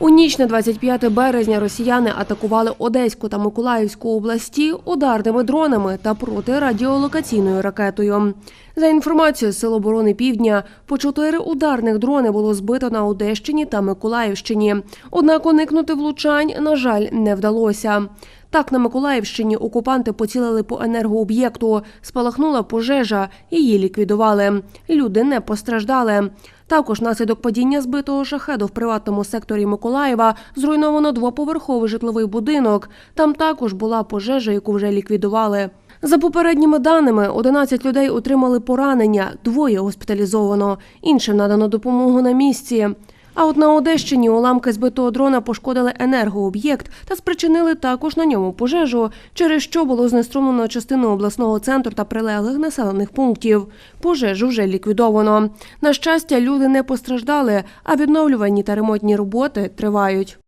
У ніч на 25 березня росіяни атакували Одеську та Миколаївську області ударними дронами та протирадіолокаційною ракетою. За інформацією Сил оборони Півдня, по чотири ударних дрони було збито на Одещині та Миколаївщині. Однак уникнути влучань, на жаль, не вдалося. Так, на Миколаївщині окупанти поцілили по енергооб'єкту, спалахнула пожежа, її ліквідували. Люди не постраждали. Також наслідок падіння збитого шахеду в приватному секторі Миколаєва зруйновано двоповерховий житловий будинок. Там також була пожежа, яку вже ліквідували. За попередніми даними, 11 людей отримали поранення, двоє госпіталізовано, іншим надано допомогу на місці. А от на Одещині уламки збитого дрона пошкодили енергооб'єкт та спричинили також на ньому пожежу, через що було знеструмлено частину обласного центру та прилеглих населених пунктів. Пожежу вже ліквідовано. На щастя, люди не постраждали, а відновлювані та ремонтні роботи тривають.